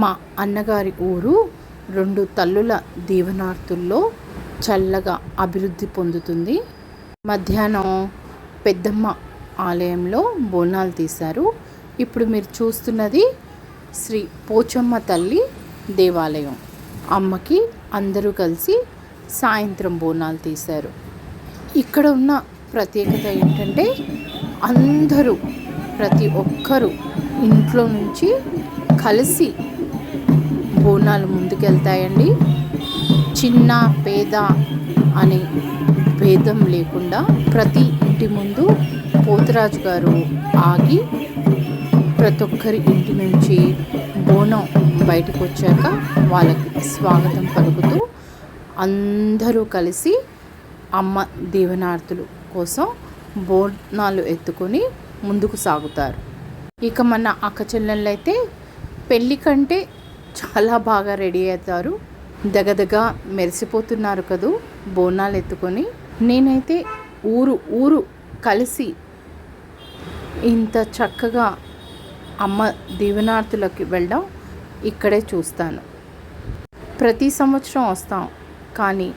మా అన్నగారి ఊరు రెండు తల్లుల దీవెనార్తుల్లో చల్లగా అభివృద్ధి పొందుతుంది. మధ్యాహ్నం పెద్దమ్మ ఆలయంలో బోనాలు తీశారు. ఇప్పుడు మీరు చూస్తున్నది శ్రీ పోచమ్మ తల్లి దేవాలయం. అమ్మకి అందరూ కలిసి సాయంత్రం బోనాలు తీశారు. ఇక్కడ ఉన్న ప్రత్యేకత ఏంటంటే అందరూ ప్రతి ఒక్కరూ ఇంట్లో నుంచి కలిసి బోనాలు ముందుకెళ్తాయండి. చిన్న పేద అనే భేదం లేకుండా ప్రతి ఇంటి ముందు పోతురాజు గారు ఆగి ప్రతి ఒక్కరి ఇంటి నుంచి బోనం బయటకు వచ్చాక వాళ్ళకి స్వాగతం పలుకుతూ అందరూ కలిసి అమ్మ దీవెనార్థులు కోసం బోనాలు ఎత్తుకొని ముందుకు సాగుతారు. ఇక మన అక్క చెల్లెళ్ళైతే పెళ్ళి కంటే చాలా బాగా రెడీ అవుతారు. దగదగ మెరిసిపోతున్నారు కదూ బోనాలు ఎత్తుకొని. నేనైతే ఊరు ఊరు కలిసి ఇంత చక్కగా అమ్మ దీవెనార్తులకి వెళ్ళడం ఇక్కడే చూస్తాను. ప్రతి సంవత్సరం వస్తాం కానీ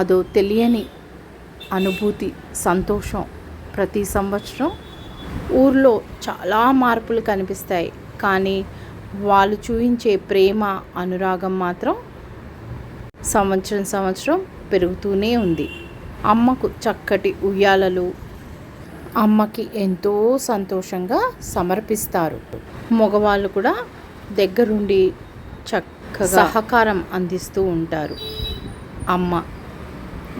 అదో తెలియని అనుభూతి సంతోషం ప్రతి సంవత్సరం. ఊర్లో చాలా మార్పులు కనిపిస్తాయి కానీ వాళ్ళు చూపించే ప్రేమ అనురాగం మాత్రం సంవత్సరం సంవత్సరం పెరుగుతూనే ఉంది. అమ్మకు చక్కటి ఉయ్యాలలు అమ్మకి ఎంతో సంతోషంగా సమర్పిస్తారు. మగవాళ్ళు కూడా దగ్గరుండి చక్కగా సహకారం అందిస్తూ ఉంటారు. అమ్మ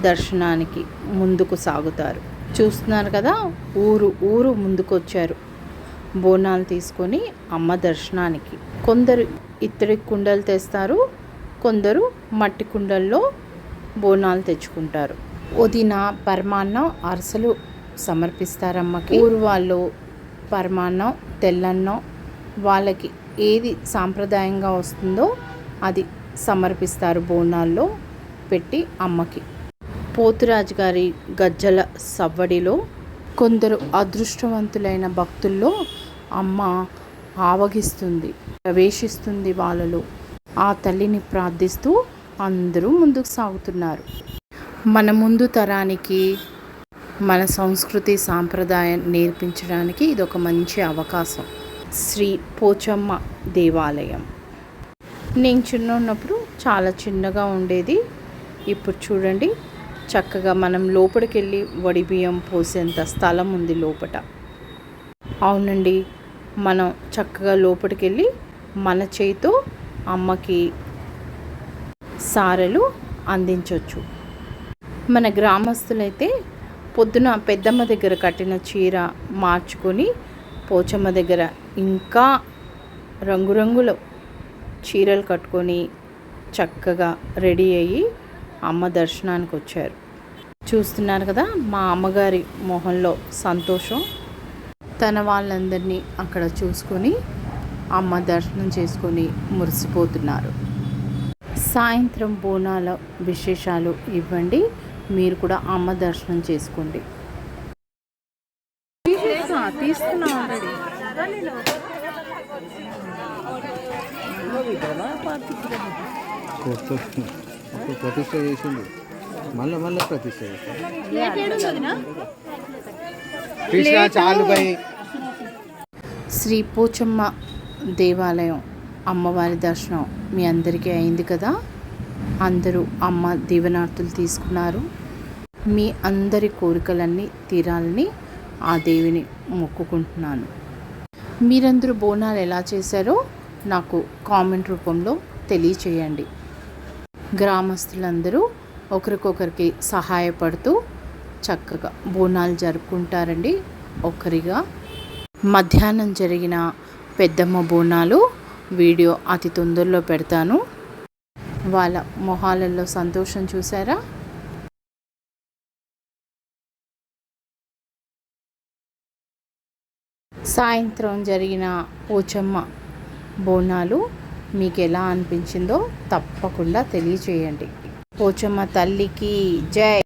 దర్శనానికి ముందుకు సాగుతారు. చూస్తున్నారు కదా? ఊరు ఊరు ముందుకొచ్చారు. బోనాలు తీసుకొని అమ్మ దర్శనానికి. కొందరు ఇత్తడి కుండలు తెస్తారు కొందరు మట్టి కుండల్లో బోనాలు తెచ్చుకుంటారు. వదిన పరమాన్నం అరసలు సమర్పిస్తారమ్మకి. ఊరు వాళ్ళు పరమాన్నం తెల్లన్నం వాళ్ళకి ఏది సాంప్రదాయంగా వస్తుందో అది సమర్పిస్తారు బోనాల్లో పెట్టి అమ్మకి. పోతురాజు గారి గజ్జల సవ్వడిలో కొందరు అదృష్టవంతులైన భక్తుల్లో అమ్మ ఆవగిస్తుంది ప్రవేశిస్తుంది వాళ్ళలో. ఆ తల్లిని ప్రార్థిస్తూ అందరూ ముందుకు సాగుతున్నారు. మన ముందు తరానికి మన సంస్కృతి సాంప్రదాయం నేర్పించడానికి ఇది ఒక మంచి అవకాశం. శ్రీ పోచమ్మ దేవాలయం. నేను చిన్న ఉన్నప్పుడు చాలా చిన్నగా ఉండేది. ఇప్పుడు చూడండి చక్కగా మనం లోపలికి వెళ్ళి వడి బియ్యం పోసేంత స్థలం ఉంది లోపట. అవునండి. మనం చక్కగా లోపలికి వెళ్ళి మన చేయితో అమ్మకి సారెలు అందించవచ్చు మన గ్రామస్తులైతే పొద్దున పెద్దమ్మ దగ్గర కట్టిన చీర మార్చుకొని పోచమ్మ దగ్గర ఇంకా రంగురంగుల చీరలు కట్టుకొని చక్కగా రెడీ అయ్యి అమ్మ దర్శనానికి వచ్చారు. చూస్తున్నారు కదా మా అమ్మగారి మొహంలో సంతోషం. తన వాళ్ళందరినీ అక్కడ చూసుకొని అమ్మ దర్శనం చేసుకొని మురిసిపోతున్నారు. సాయంత్రం బోనాల విశేషాలు ఇవ్వండి మీరు కూడా అమ్మ దర్శనం చేసుకోండి. తీసుకున్నా అప్పుడు ప్రతిష్ట చేసిండు. మళ్ళీ మళ్ళీ ప్రతిష్ట కృష్ణ శ్రీ పోచమ్మ దేవాలయం అమ్మవారి దర్శనం మీ అందరికీ అయింది కదా? అందరూ అమ్మ దీవెనార్తులు తీసుకున్నారు. మీ అందరి కోరికలన్నీ తీరాలని ఆ దేవిని మొక్కుకుంటున్నాను. మీరందరూ బోనాలు ఎలా చేశారో నాకు కామెంట్ రూపంలో తెలియచేయండి. గ్రామస్తులందరూ ఒకరికొకరికి సహాయపడుతూ చక్కగా బోనాలు జరుపుకుంటారండి ఒకరిగా. మధ్యాహ్నం జరిగిన పెద్దమ్మ బోనాలు వీడియో అతి తొందరలో పెడతాను. వాళ్ళ మొహాలలో సంతోషం చూసారా సాయంత్రం జరిగిన పోచమ్మ బోనాలు మీకు ఎలా అనిపించిందో తప్పకుండా తెలియచేయండి. పోచమ్మ తల్లికి జై.